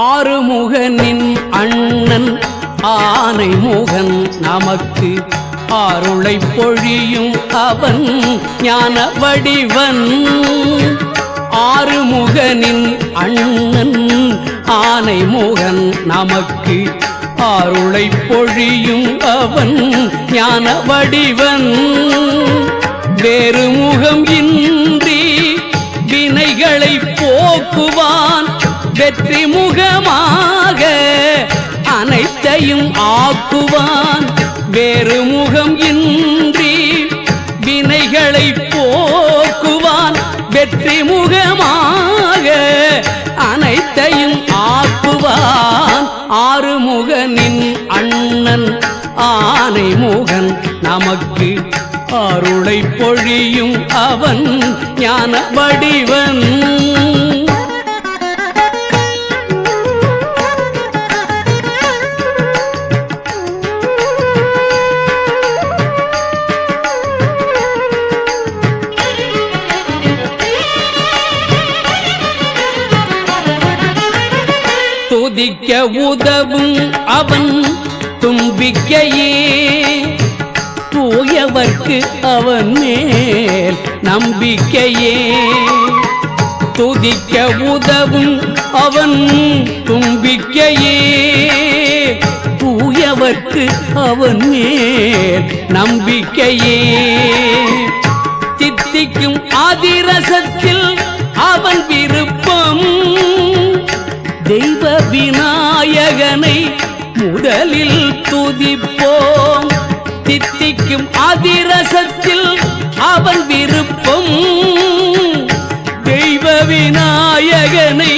ஆறுமுகனின் அண்ணன் ஆனை முகன் நமக்கு ஆருளை பொழியும் அவன் ஞான வடிவன் ஆறுமுகனின் அண்ணன் ஆனை முகன் நமக்கு ஆருளை பொழியும் அவன் ஞான வடிவன் வேறு வெற்றி முகமாக அனைத்தையும் ஆக்குவான். வேறு முகம் இன்றி வினைகளை போக்குவான். வெற்றி முகமாக அனைத்தையும் ஆக்குவான். ஆறுமுகனின் அண்ணன் ஆனை முகன் நமக்கு அருளை பொழியும் அவன் ஞான வடிவன் துதிக்க உதவும் அவன் தும்பிக்கையே. தூயவர்க்கு அவன் மேல் நம்பிக்கையே. துதிக்க உதவும் அவன் தும்பிக்கையே. தூயவர்க்கு அவன் மேல் நம்பிக்கையே. தித்திக்கும் ஆதிரசத்தில் அவன் விநாயகனை முதலில் துதிப்போம். தித்திக்கும் அதிரசத்தில் அவன் விருப்பம். தெய்வ விநாயகனை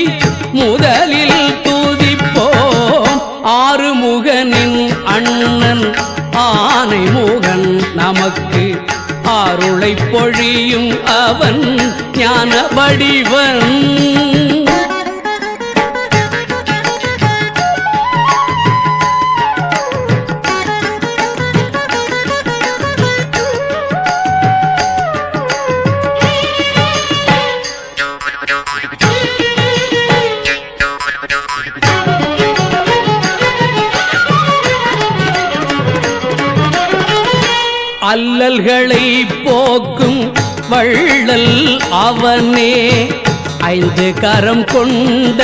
முதலில் துதிப்போம். ஆறுமுகனின் அண்ணன் ஆனை முகன் நமக்கு ஆருளை பொழியும் அவன் ஞான வடிவன் அல்லல்களை போக்கும் வள்ளல் அவனே. ஐந்து கரம் கொண்ட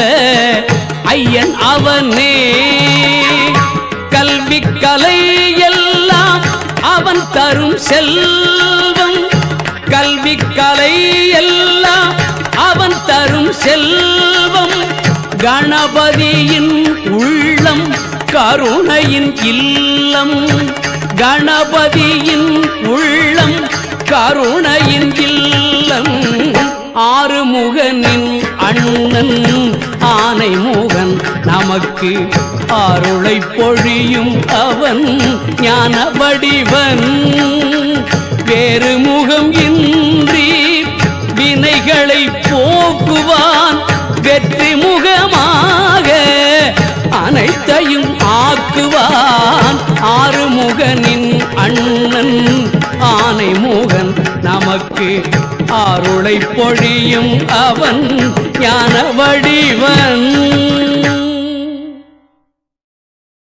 ஐயன் அவனே. கல்வி கலை எல்லாம் அவன் தரும் செல்வம். கல்வி கலை எல்லாம் அவன் தரும் செல்வம். கணபதியின் உள்ளம் கருணையின் இல்லம். கணபதியின் உள்ளம் கருணையின் இல்லம் ஆறுமுகனின் அண்ணன் ஆனை முகன் நமக்கு அருளை பொழியும் அவன் ஞான வடிவன் வேறு முகம் இன்றி வினைகளை போக்குவான் வெற்றி முகமாக அனைத்தையும் ஆக்குவான். அருளை பொழியும் அவன் ஞான வடிவன்